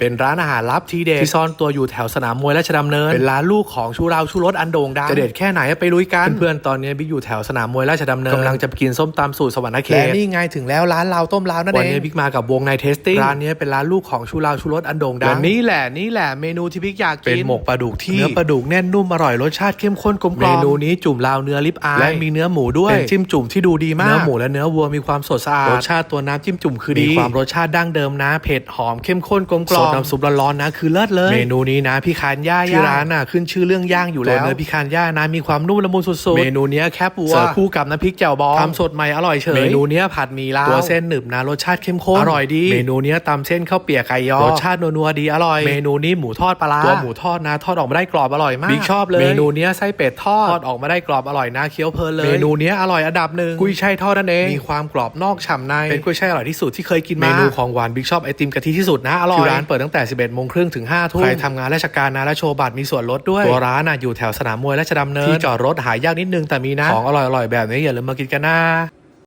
เป็นร้านอาหารลับทีเด็ดที่ซ่อนตัวอยู่แถวสนามมวยราชดำเนิน เป็นร้านลูกของชูเราชูรสอันโด่งดังจะเด็ดแค่ไหนไปลุยกัน เพื่อนๆตอนนี้บิ๊กอยู่แถวสนามมวยราชดำเนินกำลังจะไปกินส้มตำสูตรสวรรค์เขตและนี่ไงถึงแล้วร้านเราต้มลาวนั่นเองวันนี้บิ๊กมากับวงในเทสติ้งร้านนี้เป็นร้านลูกของชูเราชูรสอันโด่งดังและนี่แหละนี่แหละเมนูที่บิ๊กอยากกินเป็นหมกปลาดุกที่เนื้อปลาดุกแน่นนุ่มอร่อยรสชาติเข้มข้นกลมกล่อมเมนูนี้จุ่มลาวเนื้อลิปอายและมีเนื้อหมูด้วยเป็นจิ้มจุ่มที่ดูดีมากเนื้อหมูและเนื้อวัวมีความสดสะอาดรสชาติตัวน้ำจิ้มจุ่มคือดีมีความรสชาติดั้งเดิมนะเผ็ดหอมเข้มข้นกลมกล่อมสดน้ำซุปร้อนๆนะ คือเลิศเลย เมนูนี้นะพี่คานย่าที่ร้านน่ะขึ้นชื่อเรื่องย่างอยู่แล้วเนื้อพี่คานย่านะมีความนุ่มละมุนสุดๆเมนูเนี้ยแคบวัวเสิร์ฟคู่กับน้ำพริกแจ่วบองทำสดใหม่อร่อยเฉยเมนูเนี้ยผัดหมีลาวตัวเส้นหนึบนะรสชาติเข้มข้นอร่อยดี เมนูเนี้ยตำเส้นข้าวเปียกไก่ยอรสชาตินัวๆดีอร่อย เมนูนี้หมูทอดปลาร้าตัวหมูทอดนะ ทอดออกมาได้กรอบอร่อยมากบิ๊กชอบเลยเมนูเนี้ยไส้เป็ดทอดทอดออกมาได้กรอบอร่อยนะเคี้ยวเพลินเลยเมนูเนี้ยอร่อยอันดับหนึ่งกุยช่ายทอดนั่นเองมีความกรอบนอกฉ่ำในเป็นกุยช่ายอร่อยที่สุดที่เคยกินมาเมนูของหวานบิ๊กชอบไอติมกะทิที่สุดนะอร่อยที่ร้านเปิดตั้งแต่ 11โมงครึ่งถึง5ทุ่มใครทำงานราชการนะและโชว์บัตรมีส่วนลดด้วย ตัวร้านน่ะอยู่แถวสนามมวยราชดำเนินที่จอดรถหายากนิดนึงแต่มีนะของอร่อยๆแบบนี้อย่าลืมมากินกันนะ